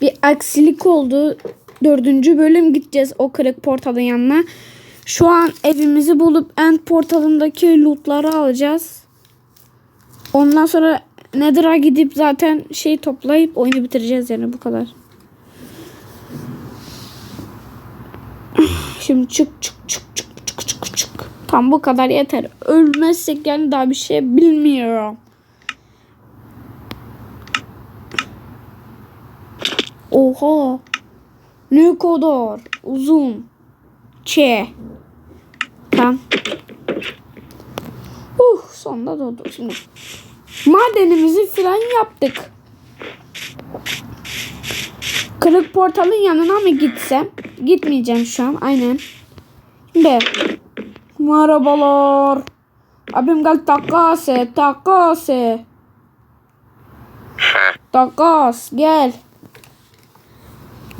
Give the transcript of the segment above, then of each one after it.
bir aksilik oldu. Dördüncü bölüm gideceğiz o kırık portalın yanına. Şu an evimizi bulup end portalındaki lootları alacağız. Ondan sonra Nether'a gidip zaten şey toplayıp oyunu bitireceğiz yani bu kadar. Şimdi çık çık çık çık çık çık çık. Tam bu kadar yeter. Ölmezsek yani daha bir şey bilmiyorum. Oha. Ne kadar uzun. Ç. Tamam. Uh sonunda doğdu. Şimdi madenimizi falan yaptık. Kırık portalın yanına mı gitsem? Gitmeyeceğim şu an. Aynen. Şimdi. Merhabalar. Abim gel takası. Takası. Takas gel.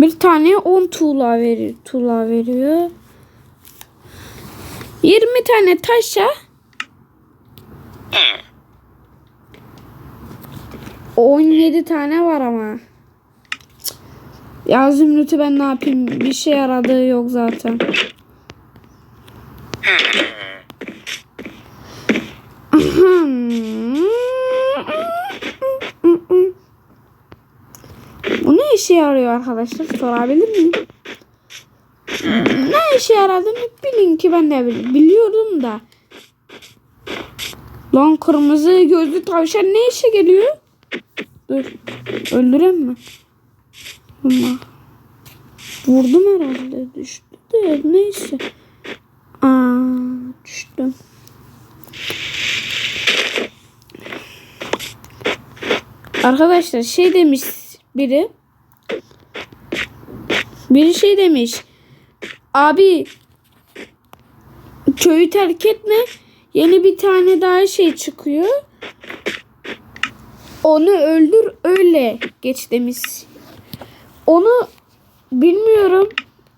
Bir tane 10 tuğla veriyor. Tuğla veriyor. 20 tane taşa 17 tane var ama. Ya Zümrüt'ü ben ne yapayım? Bir şey yaradığı yok zaten. Bu ne işe yarıyor arkadaşlar? Sorabilir miyim? Ne işe yaradığını bilin ki ben de bil- biliyorum da. Lan kırmızı gözlü tavşan ne işe geliyor? Dur. Öldürem mi? Allah. Vurdum herhalde. Düştü de neyse. Aa, düştüm. Arkadaşlar şey demiş biri. Biri şey demiş. Abi köyü terk etme. Yeni bir tane daha şey çıkıyor. Onu öldür öyle geç demiş. Onu bilmiyorum.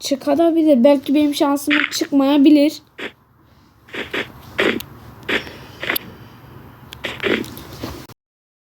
Çıkabilir. Belki benim şansım çıkmayabilir.